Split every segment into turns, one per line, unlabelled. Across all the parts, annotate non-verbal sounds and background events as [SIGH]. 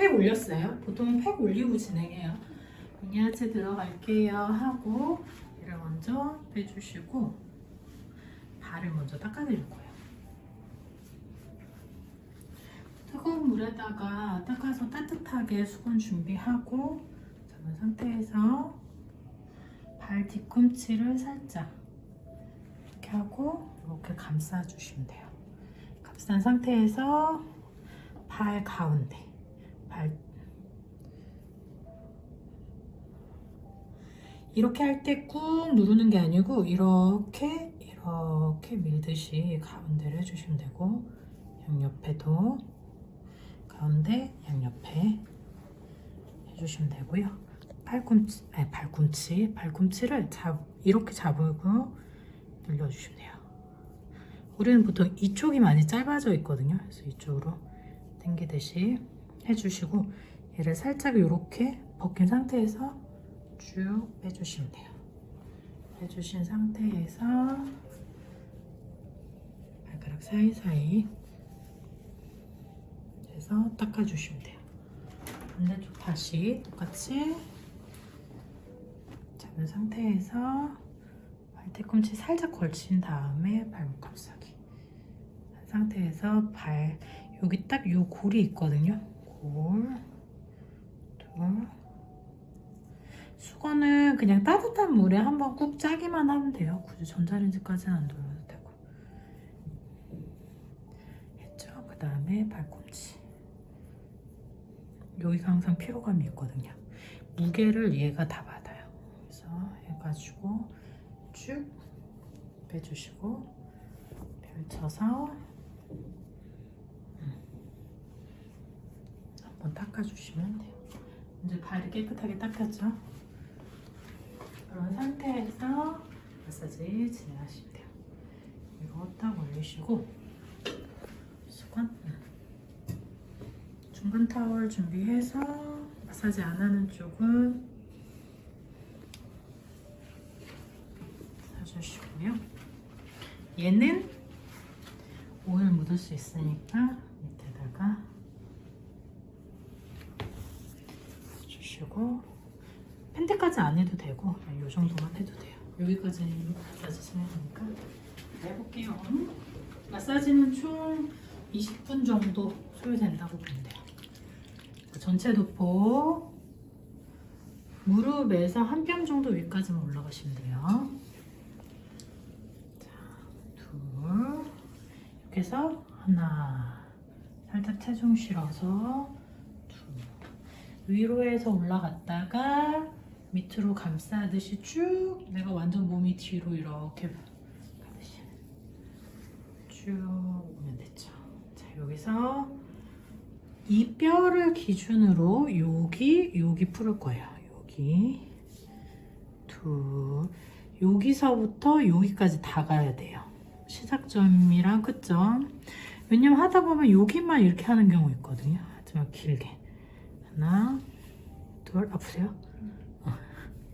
팩 올렸어요. 보통 팩 올리고 진행해요. 미니아체 들어갈게요 하고 얘를 먼저 빼주시고 발을 먼저 닦아드릴 거예요. 뜨거운 물에다가 닦아서 따뜻하게 수건 준비하고 잡은 상태에서 발 뒤꿈치를 살짝 이렇게 하고 이렇게 감싸주시면 돼요. 감싼 상태에서 발 가운데 발 이렇게 할 때 꾹 누르는 게 아니고 이렇게 이렇게 밀듯이 가운데를 해주시면 되고 양옆에도 가운데 양옆에 해주시면 되고요. 팔꿈치 아니 발꿈치 발꿈치를 잡 이렇게 잡고 늘려주시면 돼요. 우리는 보통 이쪽이 많이 짧아져 있거든요. 그래서 이쪽으로 당기듯이 해주시고 얘를 살짝 이렇게 벗긴 상태에서 쭉 빼주시면 돼요. 빼주신 상태에서 발가락 사이사이 해서 닦아주시면 돼요. 반대쪽 다시 똑같이 잡은 상태에서 발 뒤꿈치 살짝 걸친 다음에 발목 감싸기 한 상태에서 발 여기 딱 요 골이 있거든요. 골, 둘. 수건은 그냥 따뜻한 물에 한번 꾹 짜기만 하면 돼요. 굳이 전자레인지까지는 안 돌려도 되고. 했죠? 그 다음에 발꿈치. 여기가 항상 피로감이 있거든요. 무게를 얘가 다 받아요. 그래서 해가지고 쭉 빼주시고 펼쳐서 한번 닦아주시면 돼요. 이제 발이 깨끗하게 닦였죠? 그런 상태에서 마사지 진행하시면 돼요. 이거 딱 올리시고 수건 중간 타월 준비해서 마사지 안 하는 쪽은 사주시고요. 얘는 오일 묻을 수 있으니까 밑에다가 주시고 팬티까지 안 해도 되고 이 정도만 해도 돼요. 여기까지 마사지 진행하니까 해볼게요. 마사지는 총 20분 정도 소요된다고 보면 돼요. 전체 도포 무릎에서 한 뼘 정도 위까지만 올라가시면 돼요. 자, 둘 이렇게 해서 하나 살짝 체중 실어서 둘 위로 해서 올라갔다가 밑으로 감싸듯이 쭉 내가 완전 몸이 뒤로 이렇게 가듯이 쭉 오면 됐죠. 자 여기서 이 뼈를 기준으로 여기 여기 풀을 거예요. 여기 둘 여기서부터 여기까지 다 가야 돼요. 시작점이랑 끝점. 왜냐면 하다 보면 여기만 이렇게 하는 경우 있거든요. 하지만 길게 하나 둘 아프세요? 어.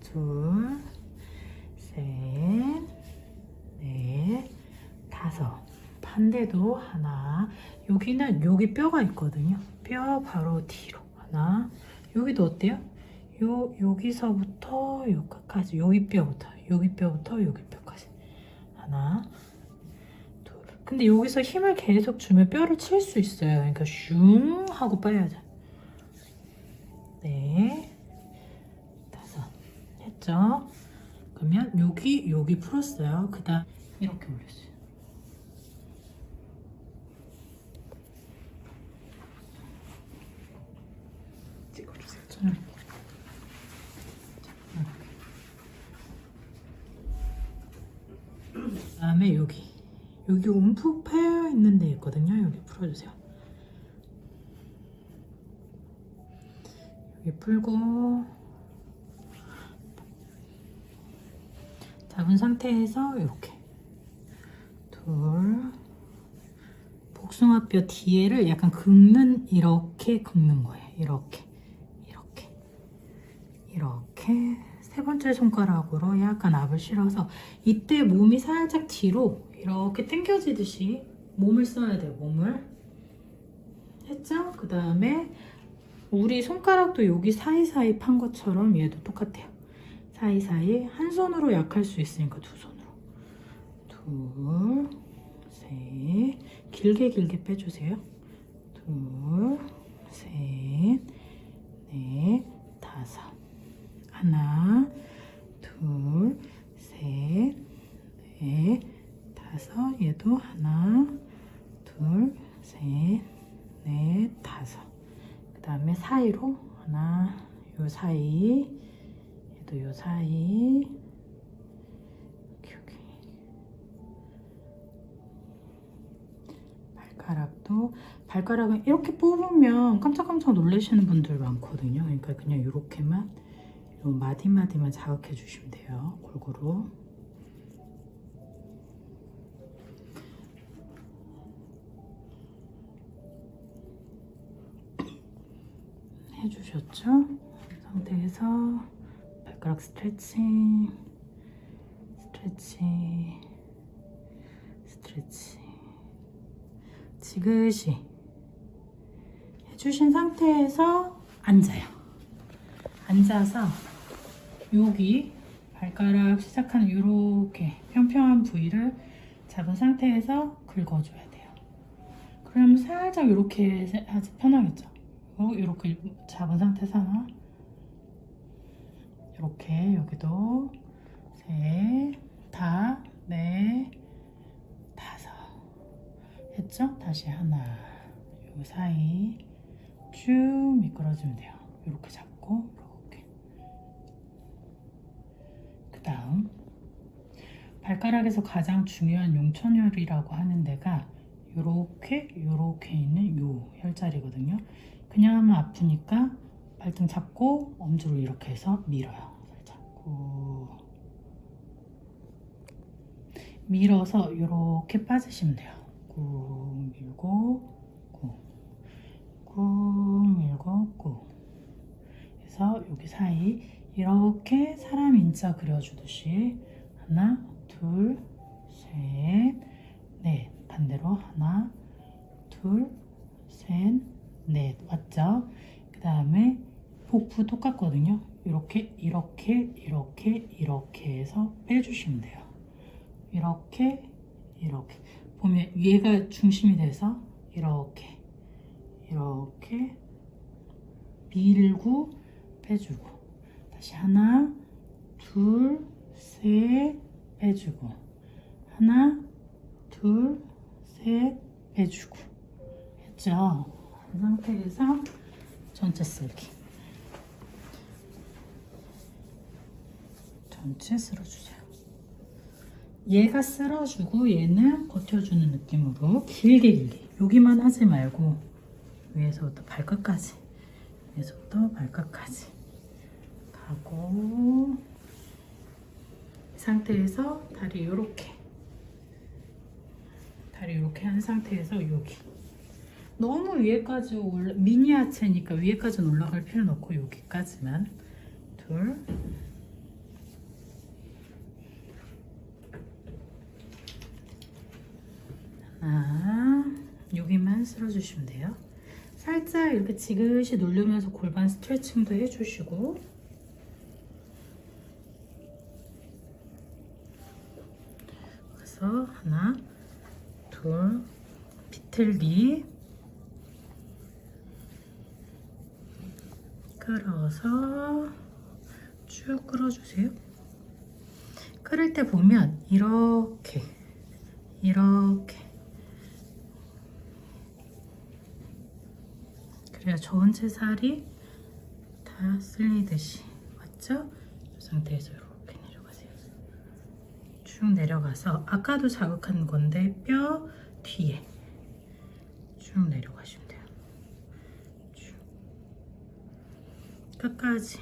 둘 셋, 넷, 다섯. 반대도 하나. 여기는 여기 뼈가 있거든요. 뼈 바로 뒤로 하나. 여기도 어때요? 요 여기서부터 여기까지 여기 뼈부터 여기 뼈부터 여기 뼈까지 하나. 둘. 근데 여기서 힘을 계속 주면 뼈를 칠 수 있어요. 그러니까 슝 하고 빼야죠. 네. 다섯. 했죠? 그러면 여기 여기 풀었어요. 그 다음 이렇게 올렸어요.
찍어주세요.
응. 그다음에 여기 여기 움푹 패여 있는 데 있거든요. 여기 풀어주세요. 풀고 잡은 상태에서 이렇게 둘 복숭아뼈 뒤에를 약간 긁는 이렇게 긁는 거예요. 이렇게 이렇게 이렇게 세 번째 손가락으로 약간 압을 실어서 이때 몸이 살짝 뒤로 이렇게 당겨지듯이 몸을 써야 돼요. 몸을 했죠? 그 다음에 우리 손가락도 여기 사이사이 판 것처럼 얘도 똑같아요. 사이사이 한 손으로 약할 수 있으니까 두 손으로. 둘, 셋. 길게 길게 빼주세요. 둘, 셋, 넷, 다섯. 하나, 둘, 셋, 넷, 다섯. 얘도 하나, 둘, 셋, 넷, 다섯. 그 다음에 사이로 하나, 요 사이, 얘도 요 사이, 여기, 여기. 발가락도 발가락은 이렇게 뽑으면 깜짝깜짝 놀라시는 분들 많거든요. 그러니까 그냥 이렇게만 요 마디마디만 자극해 주시면 돼요. 골고루. 해주셨죠? 이 상태에서 발가락 스트레칭, 스트레칭, 스트레칭. 지그시 해주신 상태에서 앉아요. 앉아서 여기 발가락 시작하는 이렇게 평평한 부위를 잡은 상태에서 긁어줘야 돼요. 그러면 살짝 이렇게 하지 편하겠죠? 이렇게 잡은 상태에서 하나 이렇게 여기도 셋, 다, 넷, 다섯 했죠? 다시 하나 요 사이 쭉 미끄러주면 돼요. 이렇게 잡고 이렇게 그 다음 발가락에서 가장 중요한 용천혈이라고 하는 데가 요렇게 요렇게 있는 요 혈자리거든요. 그냥 하면 아프니까 발등 잡고 엄지로 이렇게 해서 밀어요. 꾹 밀어서 이렇게 빠지시면 돼요. 꾹 밀고 꾹, 꾹 밀고 꾹. 그래서 여기 사이 이렇게 사람 인자 그려주듯이 하나, 둘, 셋, 넷. 반대로 하나, 둘, 셋, 넷. 맞죠? 그 다음에 복부 똑같거든요. 이렇게, 이렇게, 이렇게, 이렇게 해서 빼주시면 돼요. 이렇게, 이렇게. 보면 얘가 중심이 돼서 이렇게, 이렇게 밀고 빼주고. 다시 하나, 둘, 셋, 빼주고. 하나, 둘, 셋, 빼주고. 했죠? 그 상태에서 전체 쓸기. 전체 쓸어주세요. 얘가 쓸어주고 얘는 버텨주는 느낌으로 길게 길게. 여기만 하지 말고 위에서부터 발끝까지. 위에서부터 발끝까지. 가고 이 상태에서 다리 이렇게 다리 이렇게 한 상태에서 여기 너무 위에까지 올라 미니 하체니까 위에까지는 올라갈 필요는 없고 여기까지만. 둘. 하나. 여기만 쓸어주시면 돼요. 살짝 이렇게 지그시 누르면서 골반 스트레칭도 해주시고. 그래서 하나 둘. 비틀기 끌어서 쭉 끌어주세요. 끌을 때 보면 이렇게 이렇게 그래야 전체 살이 다 쓸리듯이 맞죠? 이 상태에서 이렇게 내려가세요. 쭉 내려가서 아까도 자극한 건데 뼈 뒤에 쭉 내려가시면 돼요. 쭉 끝까지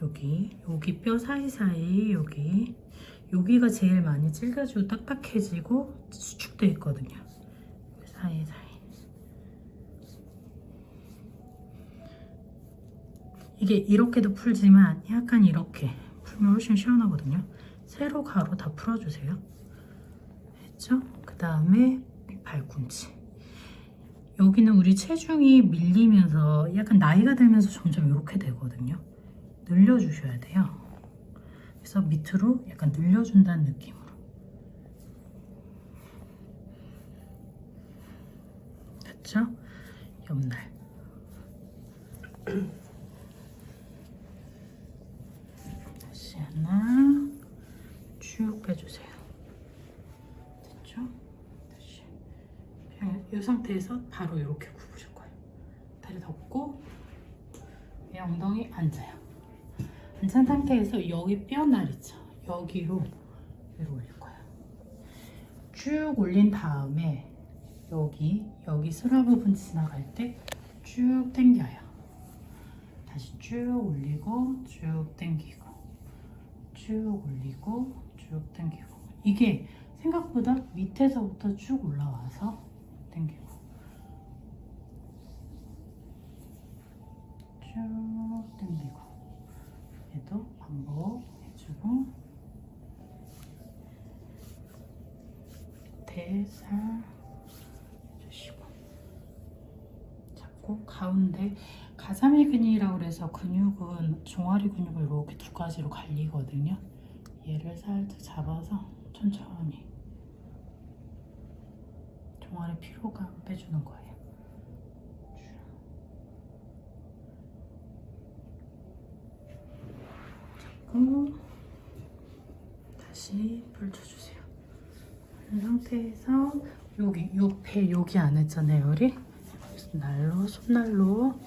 여기 여기 뼈 사이사이 여기 여기가 제일 많이 찔겨지고 딱딱해지고 수축돼 있거든요. 사이사이 이게 이렇게도 풀지만 약간 이렇게 풀면 훨씬 시원하거든요. 세로 가로 다 풀어주세요. 했죠? 그 다음에 발꿈치. 여기는 우리 체중이 밀리면서 약간 나이가 들면서 점점 이렇게 되거든요. 늘려주셔야 돼요. 그래서 밑으로 약간 늘려준다는 느낌으로. 됐죠? 옆날. 다시 하나 쭉 빼주세요. 됐죠? 이 상태에서 바로 이렇게 굽으실 거예요. 다리 덮고 이 엉덩이 앉아요. 앉은 상태에서 여기 뼈날 있죠? 여기로 위로 올릴 거예요. 쭉 올린 다음에 여기 여기 슬화 부분 지나갈 때 쭉 당겨요. 다시 쭉 올리고 쭉 당기고 쭉 올리고 쭉 당기고 이게 생각보다 밑에서부터 쭉 올라와서 당기고. 쭉 당기고. 얘도 반복해주고. 밑에 살 주시고. 잡고 가운데 가자미 근이라고 그래서 근육은 종아리 근육을 이렇게 두 가지로 갈리거든요. 얘를 살짝 잡아서 천천히 종아리 피로감 빼주는 거예요. 잡고 다시 풀쳐주세요. 이 상태에서 여기 요배 여기 안 했잖아요, 우리. 날로 손날로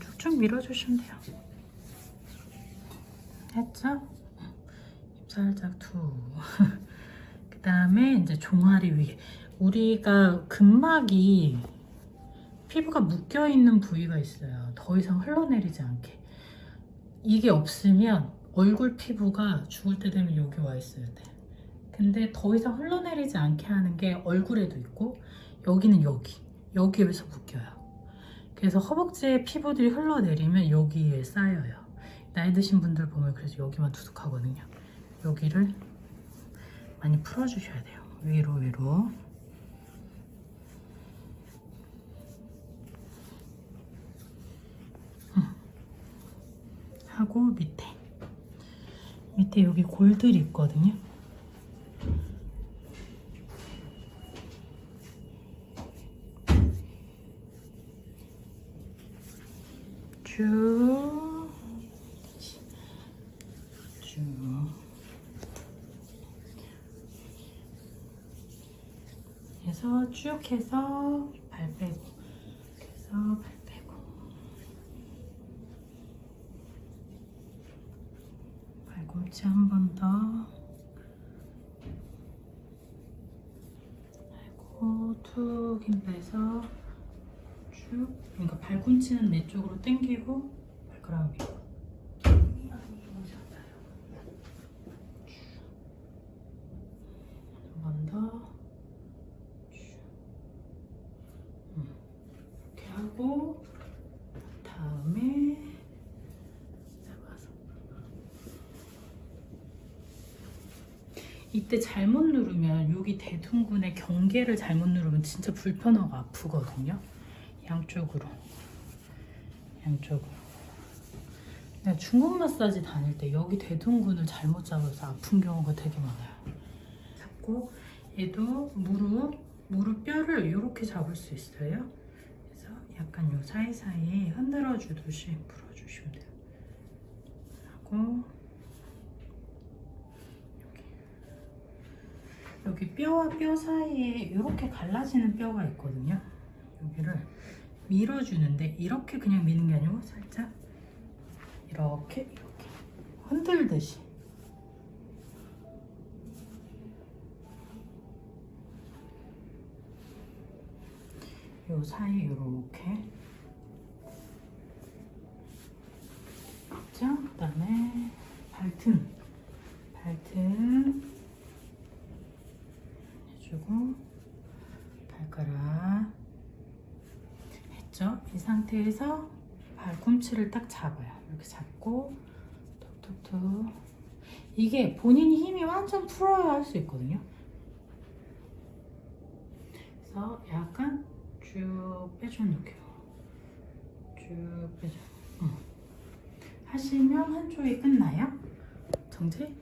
쭉쭉 밀어주시면 돼요. 했죠? 입 살짝 투. [LAUGHS] 그 다음에 이제 종아리 위에 우리가 근막이 피부가 묶여 있는 부위가 있어요. 더 이상 흘러내리지 않게. 이게 없으면 얼굴 피부가 죽을 때 되면 여기 와 있어야 돼. 근데 더 이상 흘러내리지 않게 하는 게 얼굴에도 있고 여기는 여기 여기에서 묶여요. 그래서 허벅지에 피부들이 흘러내리면 여기에 쌓여요. 나이 드신 분들 보면 그래서 여기만 두둑하거든요. 여기를 많이 풀어주셔야 돼요. 위로 위로. 음. 하고 밑에 밑에 여기 골들이 있거든요. 쭉, 쭉. 해서 쭉 해서 발 빼고, 해서 발 빼고. 발꿈치 한 번 더. 아이고, 툭 힘 빼서. 쭉 그러니까 발꿈치는 내 쪽으로 당기고 발가락 밑으로 한번 더. 음, 이렇게 하고 다음에 잡아서 이때 잘못 누르면 여기 대둔근의 경계를 잘못 누르면 진짜 불편하고 아프거든요. 양쪽으로. 양쪽으로. 내가 중국 마사지 다닐 때 여기 대둔근을 잘못 잡아서 아픈 경우가 되게 많아요. 잡고 얘도 무릎 무릎 뼈를 이렇게 잡을 수 있어요. 그래서 약간 요 사이사이에 흔들어 주듯이 풀어주시면 돼요. 하고 여기 뼈와 뼈 사이에 이렇게 갈라지는 뼈가 있거든요. 여기를 밀어주는데 이렇게 그냥 미는 게 아니고 살짝 이렇게 이렇게 흔들듯이. 요 사이 이렇게. 자 그다음에 발등. 발등 해주고 발가락 했죠? 이 상태에서 발꿈치를 딱 잡아요. 이렇게 잡고 툭툭툭 이게 본인이 힘이 완전 풀어야 할 수 있거든요. 그래서 약간 쭉 빼줘놓게요. 쭉 빼줘. 어. 하시면 한쪽이 끝나요. 정지?